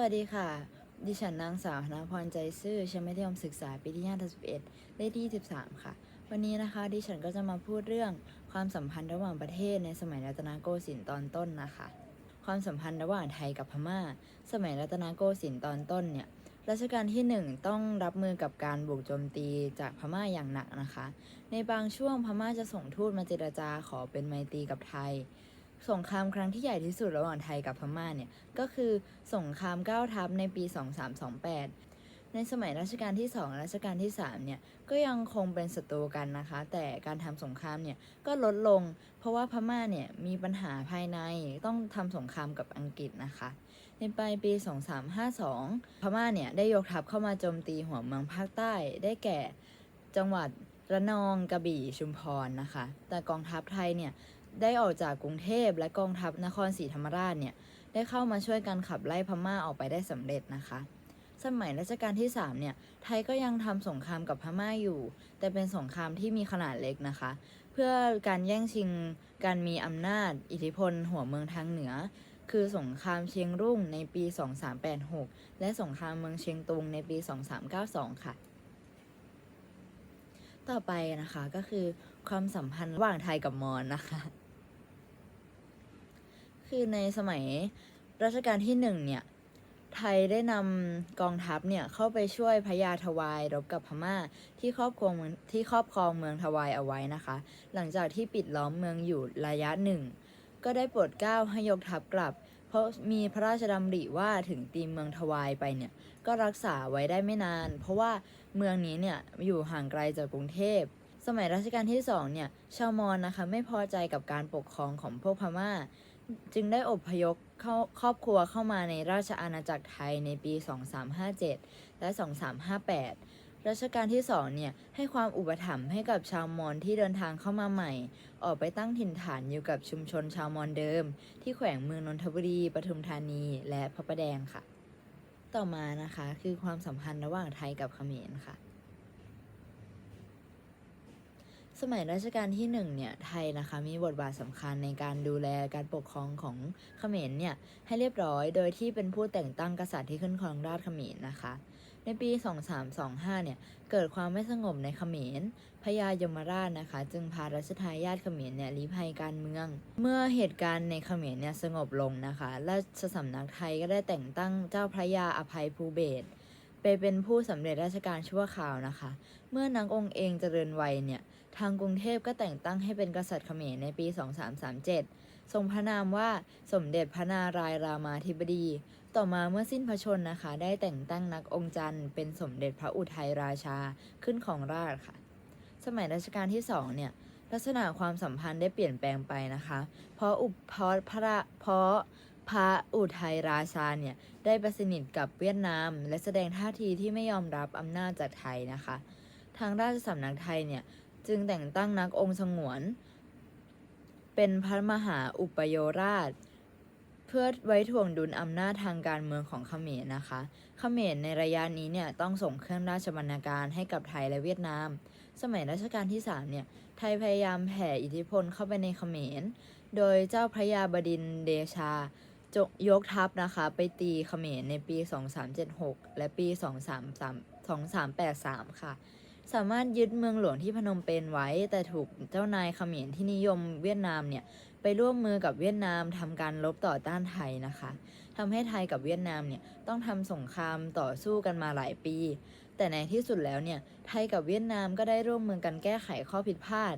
วัสดีค่ะ ดิฉันนางสาวธนพรใจซื่อชั้นมัธยมศึกษาปีที่5ทับ11เลขที่ 13 ค่ะ วันนี้นะคะ ดิฉันก็จะมาพูดเรื่องความสัมพันธ์ระหว่างประเทศในสมัยรัตนโกสินทร์ตอนต้นนะคะ ความสัมพันธ์ระหว่างไทยกับพม่า สมัยรัตนโกสินทร์ตอนต้นเนี่ย รัชกาลที่หนึ่งต้องรับมือกับการบุกโจมตีจากพม่าอย่างหนักนะคะ ในบางช่วงพม่าจะส่งทูตมาเจรจาขอเป็นไมตรีกับไทย สงครามครั้งที่ใหญ่ที่สุดระหว่างไทยกับพม่าเนี่ย ก็คือสงครามเก้าทัพในปี 2328 ในสมัยรัชกาลที่2รัชกาลที่ 3 เนี่ย ก็ยังคงเป็นศัตรูกันนะคะ แต่การทำสงครามเนี่ยก็ลดลง เพราะว่าพม่าเนี่ยมีปัญหาภายในต้องทำสงครามกับอังกฤษนะคะ ในปลายปี 2352 พม่าเนี่ยได้ยกทัพเข้ามาโจมตีหัวเมืองภาคใต้ ได้แก่จังหวัดระนองกระบี่ชุมพรนะคะ แต่กองทัพไทยเนี่ย ได้ออกจากกรุงเทพและกองทัพนครศรีธรรมราชเนี่ยได้เข้ามาช่วยกันขับไล่พม่าออกไปได้สำเร็จนะคะ สมัยรัชกาลที่3เนี่ยไทยก็ยังทำสงครามกับพม่าอยู่ แต่เป็นสงครามที่มีขนาดเล็กนะคะ เพื่อการแย่งชิงการมีอำนาจ อิทธิพล หัวเมืองทางเหนือ คือสงครามเชียงรุ่งในปี 2386 และสงครามเมืองเชียงตุงในปี 2392 ค่ะต่อไปนะคะก็คือความสัมพันธ์ระหว่างไทยกับมอญนะคะ คือในสมัยรัชกาลที่หนึ่งเนี่ย ไทยได้นำกองทัพเนี่ย เข้าไปช่วยพญาทวายรบกับพม่าที่ครอบครองเมืองที่ครอบครองเมืองทวายเอาไว้นะคะ หลังจากที่ปิดล้อมเมืองอยู่ระยะหนึ่ง ก็ได้โปรดเกล้าให้ยกทัพกลับ เพราะมีพระราชดำริว่าถึงตีเมืองทวายไปเนี่ย ก็รักษาไว้ได้ไม่นาน เพราะว่าเมืองนี้เนี่ยอยู่ห่างไกลจากกรุงเทพสมัยรัชกาลที่สองเนี่ย ชาวมอญนะคะ ไม่พอใจกับการปกครองของพวกพม่า จึงได้อพยพเข้าครอบครัวเข้ามาในราชอาณาจักรไทยในปี 2357 และ 2358 รัชกาลที่สองเนี่ยให้ความอุปถัมภ์ให้กับชาวมอญที่เดินทางเข้ามาใหม่ ออกไปตั้งถิ่นฐานอยู่กับชุมชนชาวมอญเดิม ที่แขวงเมืองนนทบุรีปทุมธานีและพระประแดงค่ะ ต่อมานะคะคือความสัมพันธ์ระหว่างไทยกับเขมรค่ะ สมัยรัชกาลที่หนึ่งเนี่ยไทยนะคะมีบทบาทสำคัญในการดูแลการปกครองของเขมรเนี่ยให้เรียบร้อย โดยที่เป็นผู้แต่งตั้งกษัตริย์ที่ขึ้นครองราชเขมรนะคะ ในปี 2325 เนี่ยเกิดความไม่สงบในเขมรพญายมราชนะคะ จึงพารัชทายาทเขมรเนี่ยลี้ภัยการเมือง เมื่อเหตุการณ์ในเขมรเนี่ยสงบลงนะคะราชสำนักไทยก็ได้แต่งตั้งเจ้าพระยาอภัยภูเบศไปเป็นผู้สำเร็จราชการชั่วคราวนะคะ เมื่อนางองค์เองเจริญวัยเนี่ย ทางกรุงเทพก็แต่งตั้งให้เป็นกษัตริย์เขมรในปี 2337 ทรงพระนามว่าสมเด็จพระนารายรามาธิบดี ต่อมาเมื่อสิ้นพระชนนะคะ ได้แต่งตั้งนักองค์จันทร์เป็นสมเด็จพระอุทัยราชาขึ้นของราชค่ะ สมัยรัชกาลที่สองเนี่ยลักษณะความสัมพันธ์ได้เปลี่ยนแปลงไปนะคะ เพราะอุปเพราะพระเพราะพระอุทัยราชาเนี่ยได้ไปสนิทกับเวียดนาม และแสดงท่าทีที่ไม่ยอมรับอำนาจจากไทยนะคะ ทางราชสำนักไทยเนี่ย จึงแต่งตั้งนักองค์สงวน เป็นพระมหาอุปโยราช เพื่อไว้ถ่วงดุลอำนาจทางการเมืองของเขมรนะคะเขมรในระยะนี้เนี่ยต้องส่งเครื่องราชบรรณาการให้กับไทยและเวียดนาม สมัยรัชกาลที่3เนี่ยไทยพยายามแผ่อิทธิพลเข้าไปในเขมร โดยเจ้าพระยาบดินเดชาจยกทัพนะคะ ไปตีเขมรในปี 2376 และปี 2 3 2383 ค่ะ สามารถยึดเมืองหลวงที่พนมเปญไว้ แต่ถูกเจ้านายเขมรที่นิยมเวียดนามเนี่ยไปร่วมมือกับเวียดนามทำการรบต่อต้านไทยนะคะทำให้ไทยกับเวียดนามเนี่ยต้องทำสงครามต่อสู้กันมาหลายปี แต่ในที่สุดแล้วเนี่ยไทยกับเวียดนามก็ได้ร่วมมือกันแก้ไขข้อผิดพลาด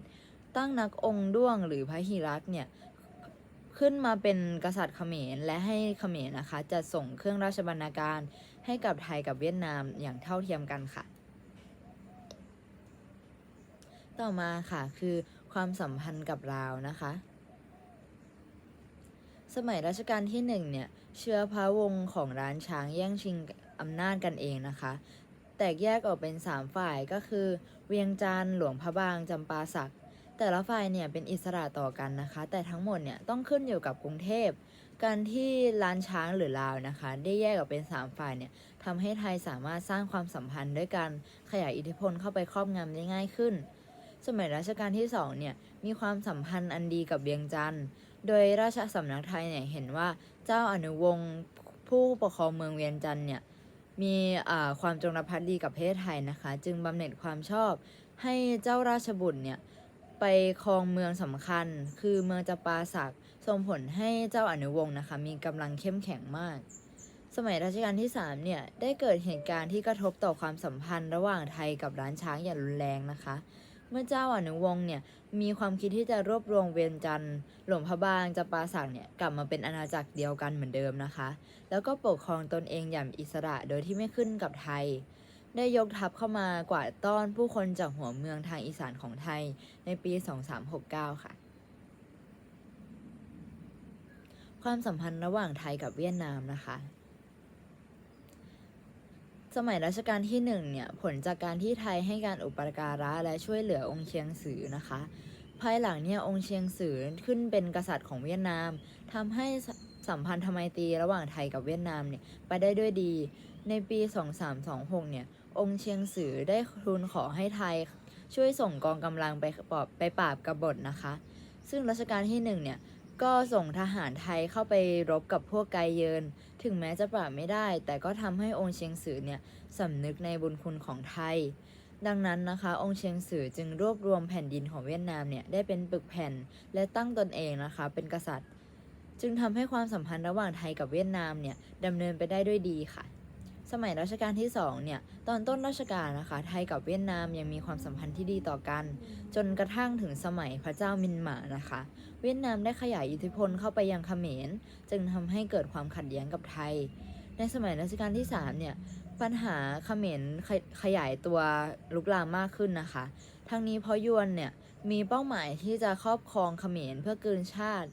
ตั้งนักองค์ด้วงหรือพระหิรักเนี่ยขึ้นมาเป็นกษัตริย์เขมรและให้เขมรนะคะจะส่งเครื่องราชบรรณาการให้กับไทยกับเวียดนามอย่างเท่าเทียมกันค่ะ ต่อมาค่ะคือความสัมพันธ์กับลาวนะคะ สมัยรัชกาลที่หนึ่งเนี่ยเชื้อพระวงศ์ของร้านช้างแย่งชิงอำนาจกันเองนะคะ แตกแยกออกเป็นสามฝ่ายก็คือ เวียงจันทร์หลวงพระบางจำปาสัก แต่ละฝ่ายเนี่ยเป็นอิสระต่อกันนะคะ แต่ทั้งหมดเนี่ยต้องขึ้นอยู่กับกรุงเทพการที่ล้านช้างหรือลาวนะคะ ได้แยกออกเป็นสามฝ่ายเนี่ยทำให้ไทยสามารถสร้างความสัมพันธ์ด้วยการขยายอิทธิพลเข้าไปครอบงำได้ง่ายขึ้น สมัยรัชกาลที่สองเนี่ยมีความสัมพันธ์อันดีกับเวียงจันทร์ โดยราชสำนักไทยเนี่ยเห็นว่าเจ้าอนุวงศ์ผู้ปกครองเมืองเวียงจันทร์เนี่ยมีความจงรักภักดีกับประเทศไทยนะคะ จึงบำเหน็จความชอบให้เจ้าราชบุตรเนี่ยไปครองเมืองสำคัญ คือเมืองจปาสักส่งผลให้เจ้าอนุวงศ์นะคะมีกำลังเข้มแข็งมากสมัยรัชกาลที่3เนี่ยได้เกิดเหตุการณ์ที่กระทบต่อความสัมพันธ์ระหว่างไทยกับร้านช้างอย่างรุนแรงนะคะ เมื่อเจ้าอนุวงศ์เนี่ยมีความคิดที่จะรวบรวมเวียงจันทร์หลวงพระบางจำปาสักเนี่ยกลับมาเป็นอาณาจักรเดียวกันเหมือนเดิมนะคะ แล้วก็ปกครองตนเองอย่างอิสระโดยที่ไม่ขึ้นกับไทย ได้ยกทัพเข้ามากวาดต้อนผู้คนจากหัวเมืองทางอีสานของไทยในปี 2369 ค่ะ ความสัมพันธ์ระหว่างไทยกับเวียดนามนะคะ สมัยรัชกาลที่หนึ่งเนี่ยผลจากการที่ไทยให้การอุปการะและช่วยเหลือองค์เชียงสือนะคะ ภายหลังเนี่ยองค์เชียงสือขึ้นเป็นกษัตริย์ของเวียดนามทำให้สัมพันธไมตรีระหว่างไทยกับเวียดนามเนี่ยไปได้ด้วยดี ในปี 2326เนี่ยองค์เชียงสือได้ทูลขอให้ไทยช่วยส่งกองกำลังไปปราบไปปราบกบฏนะคะ ซึ่งรัชกาลที่หนึ่งเนี่ย ก็ส่งทหารไทยเข้าไปรบกับพวกไกเยิน ถึงแม้จะปราบไม่ได้ แต่ก็ทำให้องค์เชียงสือเนี่ยสำนึกในบุญคุณของไทย ดังนั้นนะคะ องค์เชียงสือจึงรวบรวมแผ่นดินของเวียดนามเนี่ยได้เป็นปึกแผ่น และตั้งตนเองนะคะ เป็นกษัตริย์ จึงทำให้ความสัมพันธ์ระหว่างไทยกับเวียดนามเนี่ยดำเนินไปได้ด้วยดีค่ะ สมัยรัชกาลที่สองเนี่ยตอนต้นรัชกาลนะคะไทยกับเวียดนามยังมีความสัมพันธ์ที่ดีต่อกัน จนกระทั่งถึงสมัยพระเจ้ามินหมานะคะ เวียดนามได้ขยายอิทธิพลเข้าไปยังเขมร จึงทำให้เกิดความขัดแย้งกับไทย ในสมัยรัชกาลที่สามเนี่ยปัญหาเขมรขยขยายตัวลุกลามมากขึ้นนะคะ ทั้งนี้เพราะยวนเนี่ยมีเป้าหมายที่จะครอบครองเขมรเพื่อกลืนชาติ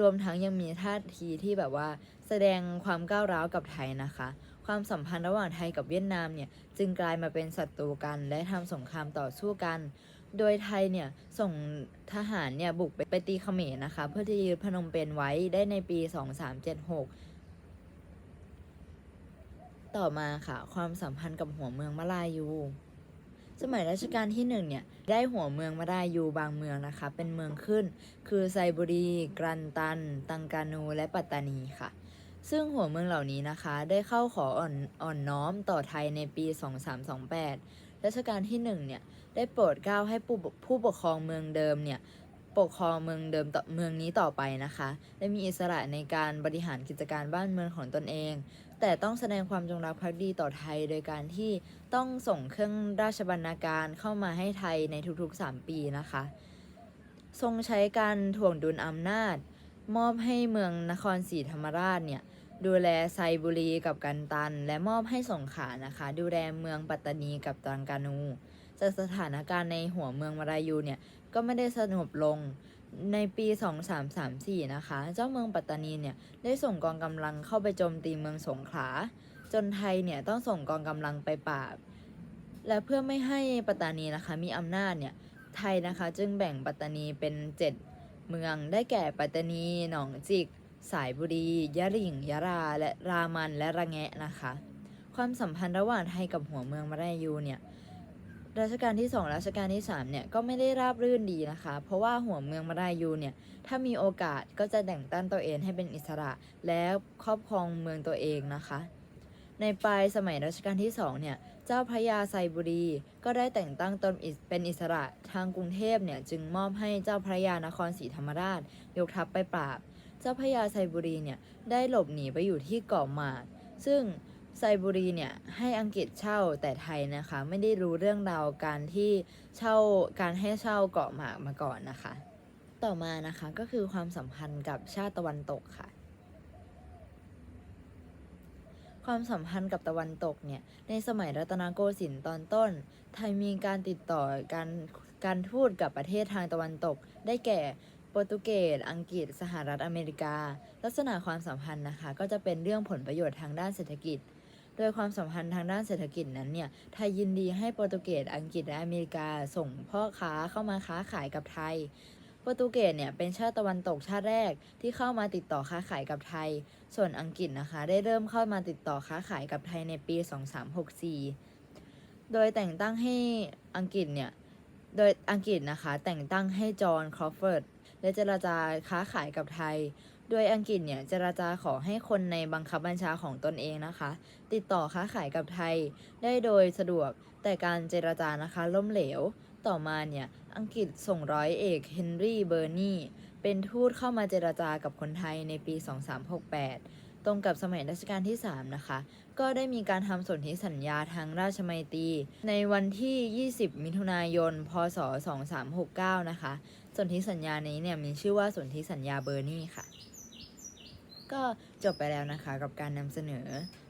รวมทั้งยังมีท่าทีที่แบบว่าแสดงความก้าวร้าวกับไทยนะคะ ความสัมพันธ์ระหว่างไทยกับเวียดนามเนี่ยจึงกลายมาเป็นศัตรูกันและทำสงครามต่อสู้กัน โดยไทยเนี่ยส่งทหารเนี่ยบุกไปไปตีเขมรนะคะ เพื่อที่จะยึดพนมเปญไว้ได้ในปี 2376ต่อมาค่ะความสัมพันธ์กับหัวเมืองมะลายู สมัยรัชกาลที่หนึ่งเนี่ยได้หัวเมืองมาลายูบางเมืองนะคะ เป็นเมืองขึ้น คือไซบุรี กรันตัน ตังกานู และปัตตานีค่ะ ซึ่งหัวเมืองเหล่านี้นะคะ ได้เข้าขออ่อนอ่อนน้อมต่อไทยในปี 2328 รัชกาลที่หนึ่งเนี่ยได้โปรดเกล้าให้ผู้ผู้ปกครองเมืองเดิมเนี่ยปกครองเมืองเดิมต่อเมืองนี้ต่อไปนะคะ และมีอิสระในการบริหารกิจการบ้านเมืองของตนเอง แต่ต้องแสดงความจงรักภักดีต่อไทย โดยการที่ต้องส่งเครื่องราชบรรณาการเข้ามาให้ไทยในทุกๆ 3 ปีนะคะ ทรงใช้การถ่วงดุลอำนาจ มอบให้เมืองนครศรีธรรมราชเนี่ย ดูแลไซบุรีกับกันตัน และมอบให้สงขลานะคะ ดูแลเมืองปัตตานีกับตรังกานู จากสถานการณ์ในหัวเมืองมารายูเนี่ยก็ไม่ได้สงบลงในปี 2334 นะคะ เจ้าเมืองปัตตานีเนี่ยได้ส่งกองกำลังเข้าไปโจมตีเมืองสงขลา จนไทยเนี่ยต้องส่งกองกำลังไปปราบ และเพื่อไม่ให้ปัตตานีนะคะมีอำนาจเนี่ยไทยนะคะจึงแบ่งปัตตานีเป็น 7 เมืองได้แก่ปัตตานี หนองจิก สายบุรี ยะหริ่ง ยะรา และรามัน และระแงะนะคะ ความสัมพันธ์ระหว่างไทยกับหัวเมืองมาลายูเนี่ย รัชกาลที่ 2 รัชกาลที่ 3 เนี่ยก็ไม่ได้ราบรื่นดีนะคะ เพราะว่าหัวเมืองมาลายูเนี่ย ถ้ามีโอกาสก็จะแต่งตั้งตัวเองให้เป็นอิสระ และครอบครองเมืองตัวเองนะคะ ในปลายสมัยรัชกาลที่ 2 เนี่ย เจ้าพระยาไซบุรี ก็ได้แต่งตั้งตนเป็นอิสระ ทางกรุงเทพเนี่ยจึงมอบให้เจ้าพระยานครศรีธรรมราช ยกทัพไปปราบ เจ้าพระยาไซบุรีเนี่ยได้หลบหนีไปอยู่ที่เกาะหมาก ซึ่งไซบุรีเนี่ยให้อังกฤษเช่าแต่ไทยนะคะไม่ได้รู้เรื่องราวการที่เช่าการให้เช่าเกาะหมากมาก่อนนะคะ ต่อมานะคะก็คือความสัมพันธ์กับชาติตะวันตกค่ะ ความสัมพันธ์กับตะวันตกเนี่ยในสมัยรัตนโกสินทร์ตอนต้น ไทยมีการติดต่อการการทูตกับประเทศทางตะวันตกได้แก่ โปรตุเกส อังกฤษ สหรัฐอเมริกา ลักษณะความสัมพันธ์นะคะ ก็จะเป็นเรื่องผลประโยชน์ทางด้านเศรษฐกิจ โดยความสัมพันธ์ทางด้านเศรษฐกิจนั้นเนี่ย ไทยยินดีให้โปรตุเกส อังกฤษ และอเมริกา ส่งพ่อค้าเข้ามาค้าขายกับไทย โปรตุเกสเนี่ยเป็นชาติตะวันตกชาติแรกที่เข้ามาติดต่อค้าขายกับไทย ส่วนอังกฤษนะคะ ได้เริ่มเข้ามาติดต่อค้าขายกับไทยในปี 2364 โดยแต่งตั้งให้อังกฤษเนี่ย โดยอังกฤษนะคะแต่งตั้งให้จอห์นครอฟเฟิร์ด และเจรจาค้าขายกับไทย โดยอังกฤษเนี่ยเจราจาขอให้คนในบังคับบัญชาของตนเองนะคะ ติดต่อค้าขายกับไทย ได้โดยสะดวกแต่การเจราจานะคะล่มเหลว ต่อมาเนี่ยอังกฤษส่งร้อยเอกเฮนรี่เบอร์นีเป็นทูตเข้ามาเจราจากับคนไทยในปี 2368 ตรงกับสมัยรัชกาลที่ 3 นะคะ ก็ได้มีการทำสนธิสัญญาทางราชมัยตรีในวันที่ 20 มิถุนายน พศ 2369 นะคะ สนธิสัญญานี้เนี่ยมีชื่อว่าสนธิสัญญาเบอร์นีค่ะ ก็จบไปแล้วนะคะกับการนำเสนอ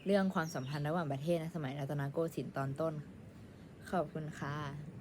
เรื่องความสัมพันธ์ระหว่างประเทศในสมัยรัตนโกสินทร์ตอนต้น ขอบคุณค่ะ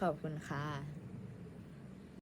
ขอบคุณค่ะ